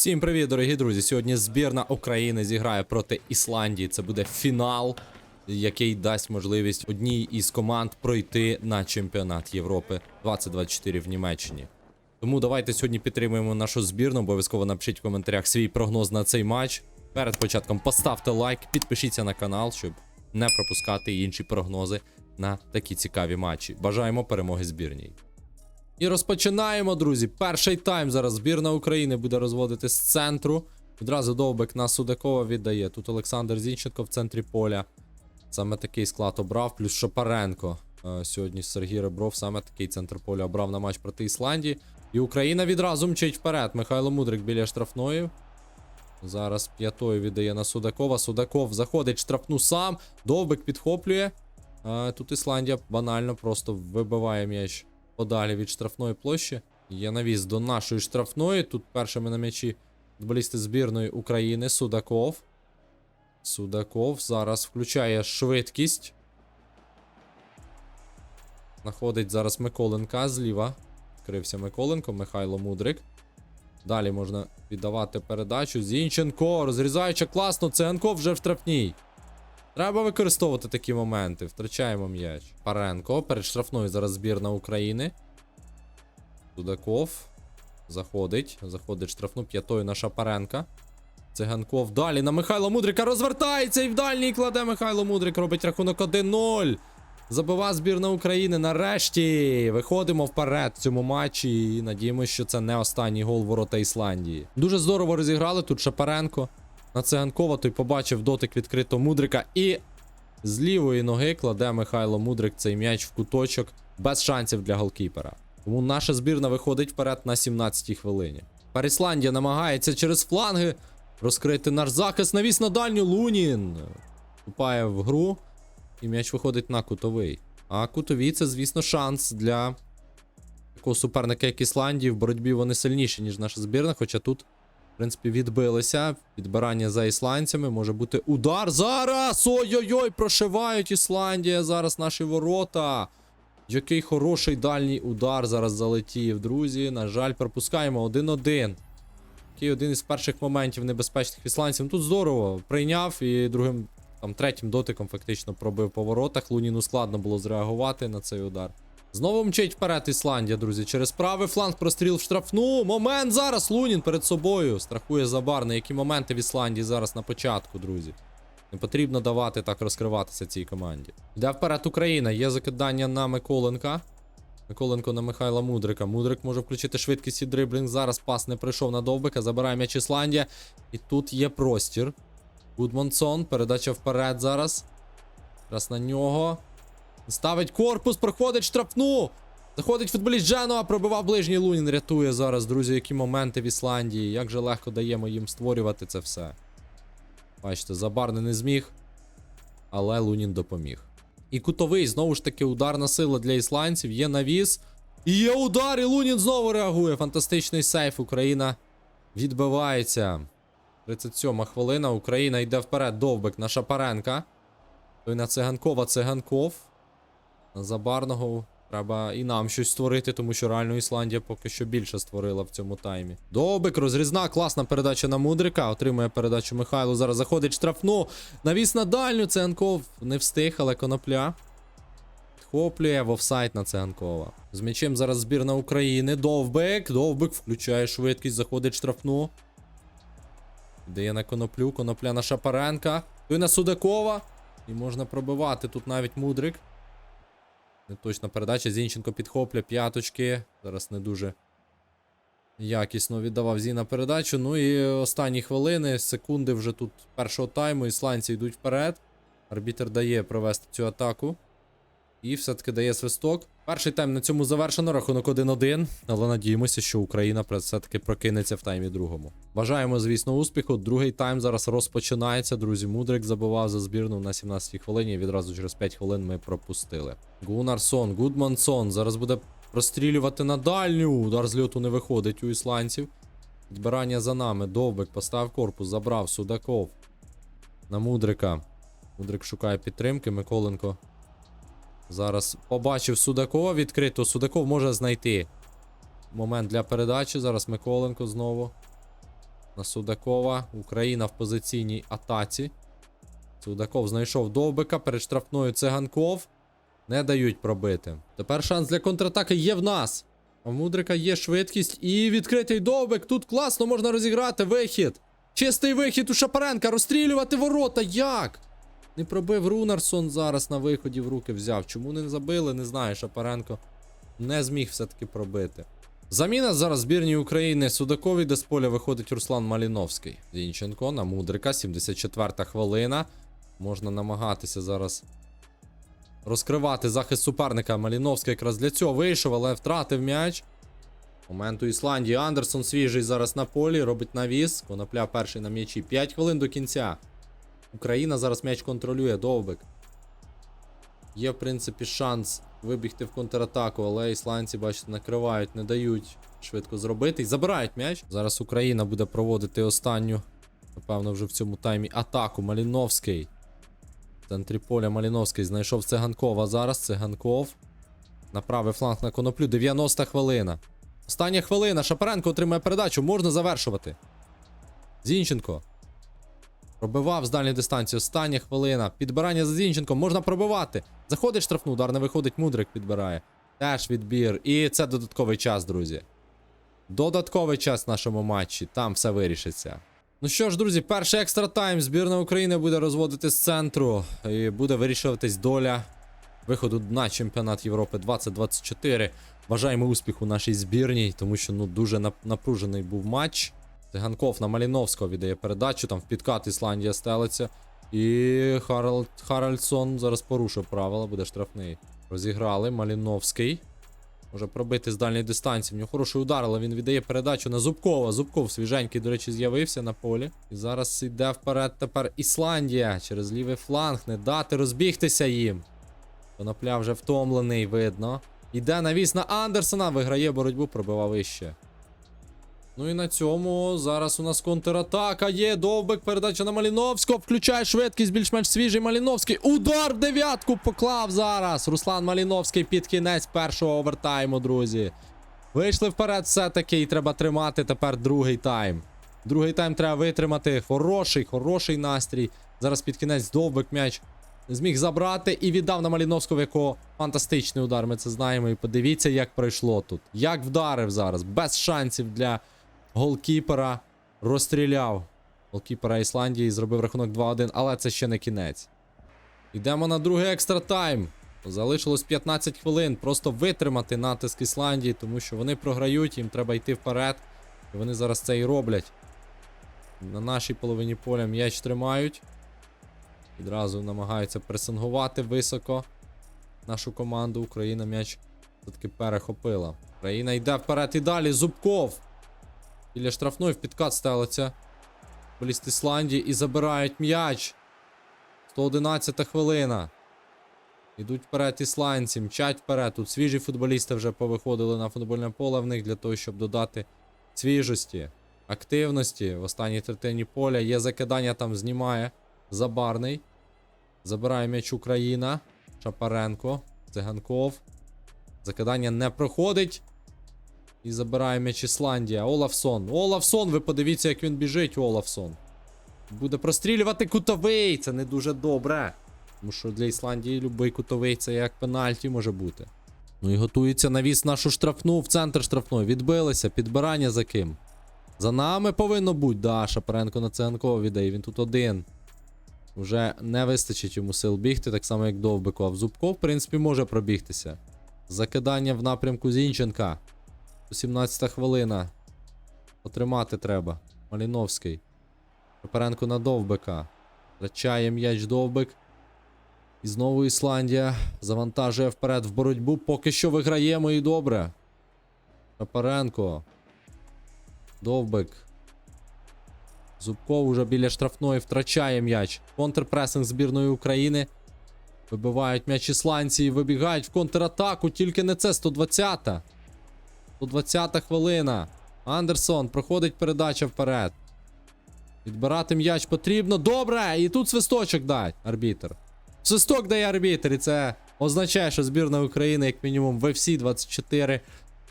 Всім привіт, дорогі друзі! Сьогодні збірна України зіграє проти Ісландії. Це буде фінал, який дасть можливість одній із команд пройти на чемпіонат Європи 2024 в Німеччині. Тому давайте сьогодні підтримуємо нашу збірну. Обов'язково напишіть в коментарях свій прогноз на цей матч. Перед початком поставте лайк, підпишіться на канал, щоб не пропускати інші прогнози на такі цікаві матчі. Бажаємо перемоги збірній. І розпочинаємо, друзі. Перший тайм зараз збірна України буде розводити з центру. Відразу довбик на Судакова віддає. Тут Олександр Зінченко в центрі поля. Саме такий склад обрав, плюс Шапаренко. Е, Сьогодні Сергій Ребров саме такий центр поля обрав на матч проти Ісландії. І Україна відразу мчить вперед. Михайло Мудрик біля штрафної. Зараз п'ятою віддає на Судакова. Судаков заходить штрафну сам. Довбик підхоплює. Тут Ісландія банально просто вибиває м'яч подалі від штрафної площі. Є навіс до нашої штрафної. Тут першими на м'ячі футболісти збірної України. Судаков. Судаков зараз включає швидкість. Знаходить зараз Миколенка зліва. Крився Миколенко, Михайло Мудрик. Далі можна віддавати передачу. Зінченко, розрізаючи класно, Ценко вже в штрафній. Треба використовувати такі моменти. Втрачаємо м'яч. Паренко перед штрафною зараз збірна України. Судаков. Заходить. Заходить штрафну п'ятою на Шапаренка. Циганков далі на Михайло Мудрика розвертається і в дальній кладе Михайло Мудрик. Робить рахунок 1-0. Забива збірна України. Нарешті виходимо вперед в цьому матчі. І надіємося, що це не останній гол ворота Ісландії. Дуже здорово розіграли тут Шапаренко. На Циганкова той побачив дотик відкрито Мудрика і з лівої ноги кладе Михайло Мудрик цей м'яч в куточок без шансів для голкіпера. Тому наша збірна виходить вперед на 17-й хвилині. Тепер Ісландія намагається через фланги розкрити наш захист. Навіс на дальню Лунін. Вступає в гру. І м'яч виходить на кутовий. А кутові це, звісно, шанс для такого суперника, як Ісландії. В боротьбі вони сильніші, ніж наша збірна. Хоча тут, принципі, відбилися. Підбирання за ісландцями. Може бути удар. Зараз! Ой-ой-ой! Прошивають Ісландія. Зараз наші ворота. Який хороший дальній удар зараз залетів, друзі. На жаль, пропускаємо 1-1. Такий один із перших моментів небезпечних ісландців. Тут здорово прийняв і другим, там, третім дотиком фактично пробив по воротах. Луніну складно було зреагувати на цей удар. Знову мчить вперед Ісландія, друзі. Через правий фланг простріл в штрафну. Момент зараз Лунін перед собою. Страхує Забарний. Які моменти в Ісландії зараз на початку, друзі. Не потрібно давати так розкриватися цій команді. Йде вперед Україна. Є закидання на Миколенка. Миколенко на Михайла Мудрика. Мудрик може включити швидкість і дриблінг. Зараз пас не прийшов на довбика. Забирає м'яч Ісландія. І тут є простір. Гудмонсон. Передача вперед зараз. Раз на нього. Ставить корпус, проходить штрафну. Заходить футболіст Дженуа, пробивав ближній Лунін. Рятує зараз, друзі, які моменти в Ісландії. Як же легко даємо їм створювати це все. Бачите, Забарний не зміг. Але Лунін допоміг. І кутовий, знову ж таки, ударна сила для ісландців. Є навіс. І є удар, і Лунін знову реагує. Фантастичний сейф. Україна відбивається. 37 хвилина. Україна йде вперед. Довбик на Шапаренка. Той на циганкова циганков. На Забарного. Треба і нам щось створити, тому що реально Ісландія поки що більше створила в цьому таймі. Довбик, розрізна, класна передача на Мудрика. Отримує передачу Михайло. Зараз заходить штрафну. Навіс на дальню. Циганков не встиг, але конопля. Підхоплює в офсайд на Циганкова. З м'ячем зараз збірна України. Довбик. Довбик включає швидкість, заходить штрафну. Дає на коноплю, конопля на Шапаренка. Той на Судакова. І можна пробивати тут навіть Мудрик. Неточна передача. Зінченко підхоплює п'яточки. Зараз не дуже якісно віддавав Зіна передачу. Ну і останні хвилини, секунди вже тут першого тайму. Ісландці йдуть вперед. Арбітер дає провести цю атаку. І все-таки дає свисток. Перший тайм на цьому завершено. Рахунок 1-1. Але надіємося, що Україна все-таки прокинеться в таймі другому. Бажаємо, звісно, успіху. Другий тайм зараз розпочинається. Друзі, Мудрик забивав за збірну на 17-й хвилині. Відразу через 5 хвилин ми пропустили. Гунарсон, Гудмансон. Зараз буде прострілювати на дальню. Удар з льоту не виходить у ісландців. Відбирання за нами. Довбик постав корпус, забрав Судаков. На Мудрика. Мудрик шукає підтримки. Миколенко Зараз побачив Судакова відкрито. Судаков може знайти момент для передачі. Зараз Миколенко знову. на Судакова. Україна в позиційній атаці. Судаков знайшов довбика перед штрафною циганков. Не дають пробити. Тепер шанс для контратаки є в нас. У Мудрика є швидкість і відкритий довбик. Тут класно можна розіграти вихід. Чистий вихід у Шапаренка. Розстрілювати ворота. Як? Не пробив Рунарсон зараз на виході в руки взяв. Чому не забили, не знаю. Шапаренко не зміг все-таки пробити. Заміна зараз збірній України Судакові, де з поля виходить Руслан Маліновський. Зінченко на Мудрика, 74-та хвилина. Можна намагатися зараз розкривати захист суперника. Маліновський якраз для цього вийшов, але втратив м'яч. Момент у Ісландії. Андерсон свіжий зараз на полі, робить навіс. Конопля перший на м'ячі. 5 хвилин до кінця. Україна зараз м'яч контролює. Довбик. Є, в принципі, шанс вибігти в контратаку, але ісландці, бачите, накривають, не дають швидко зробити. І забирають м'яч. Зараз Україна буде проводити останню, напевно, вже в цьому таймі атаку. Маліновський. В центрі поля Маліновський знайшов Циганкова. Зараз Циганков. На правий фланг на коноплю. 90 хвилина. Остання хвилина. Шапаренко отримує передачу. Можна завершувати. Зінченко. Пробивав з дальньої дистанції. Остання хвилина. Підбирання за Зінченком. Можна пробивати. Заходить штрафну, удар не виходить. Мудрик підбирає. Теж відбір. І це додатковий час, друзі. Додатковий час в нашому матчі. Там все вирішиться. Ну що ж, друзі, перший екстра тайм. Збірна України буде розводити з центру. І буде вирішуватись доля виходу на чемпіонат Європи 2024. Бажаємо успіху нашій збірній, тому що ну дуже напружений був матч. Циганков на Маліновського віддає передачу, там в підкат Ісландія стелиться. І Харальд, Харальдсон зараз порушив правила, буде штрафний. Розіграли. Маліновський. Може пробити з дальньої дистанції. В нього хороший удар, але він віддає передачу на Зубкова. Зубков свіженький, до речі, з'явився на полі. І зараз йде вперед тепер Ісландія через лівий фланг. Не дати розбігтися їм. Конопля вже втомлений, видно. Іде навіс на Андерсона, виграє боротьбу, пробивав вище. Ну і на цьому зараз у нас контратака є. Довбик, передача на Маліновського. Включає швидкість, більш-менш свіжий Маліновський. Удар в дев'ятку поклав зараз. Руслан Маліновський під кінець першого овертайму, друзі. Вийшли вперед все-таки і треба тримати тепер другий тайм. Другий тайм треба витримати. Хороший, хороший настрій. Зараз під кінець довбик м'яч зміг забрати і віддав на Маліновського, якого фантастичний удар. Ми це знаємо. І подивіться, як пройшло тут. Як вдарив зараз. Без шансів для голкіпера. Розстріляв голкіпера Ісландії і зробив рахунок 2-1, але це ще не кінець. Йдемо на другий екстра тайм. Залишилось 15 хвилин. Просто витримати натиск Ісландії, тому що вони програють, їм треба йти вперед. І вони зараз це і роблять. На нашій половині поля м'яч тримають. Відразу намагаються пресингувати високо нашу команду. Україна м'яч все-таки перехопила. Україна йде вперед і далі. Зубков. Біля штрафної в підкат стелиться. Поліст Ісландії і забирають м'яч. 111 хвилина. Ідуть вперед ісландці, мчать вперед. Тут свіжі футболісти вже повиходили на футбольне поле в них для того, щоб додати свіжості, активності в останній третині поля. Є закидання, там знімає Забарний. Забирає м'яч Україна. Шапаренко. Циганков. Закидання не проходить. І забирає м'яч Ісландія. Олафсон. Олафсон, ви подивіться, як він біжить, Олафсон. Буде прострілювати кутовий. Це не дуже добре. Тому що для Ісландії будь-який кутовий це як пенальті може бути. Ну і готується навіс нашу штрафну в центр штрафної. Відбилися. Підбирання за ким? За нами повинно бути. Да, Шапаренко на Циганкова віддає. Він тут один. Вже не вистачить йому сил бігти, так само як Довбику. А в Зубко, в принципі, може пробігтися. Закидання в напрямку Зінченка. 17 хвилина. Отримати треба. Маліновський. Шапаренко на Довбика. Втрачає м'яч Довбик. І знову Ісландія завантажує вперед в боротьбу. Поки що виграємо і добре. Шапаренко. Довбик. Зубков уже біля штрафної втрачає м'яч. Контрпресинг збірної України. Вибивають м'яч ісландці і вибігають в контратаку. Тільки не це 120-та. 120-та хвилина. Андерсон проходить передача вперед. Відбирати м'яч потрібно. Добре! І тут свисточок дай арбітр. Свисток дає арбітр, і це означає, що збірна України, як мінімум, в FC 24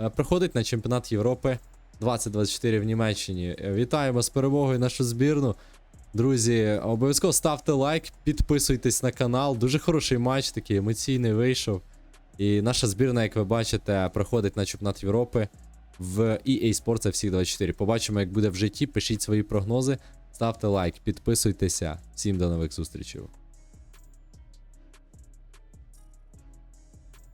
е, приходить на чемпіонат Європи 2024 в Німеччині. Е, Вітаємо з перемогою нашу збірну. Друзі, обов'язково ставте лайк, підписуйтесь на канал. Дуже хороший матч, такий емоційний вийшов. І наша збірна, як ви бачите, проходить на чемпіонат Європи в EA Sports FC 24. Побачимо, як буде в житті. Пишіть свої прогнози, ставте лайк, підписуйтеся. Всім до нових зустрічей.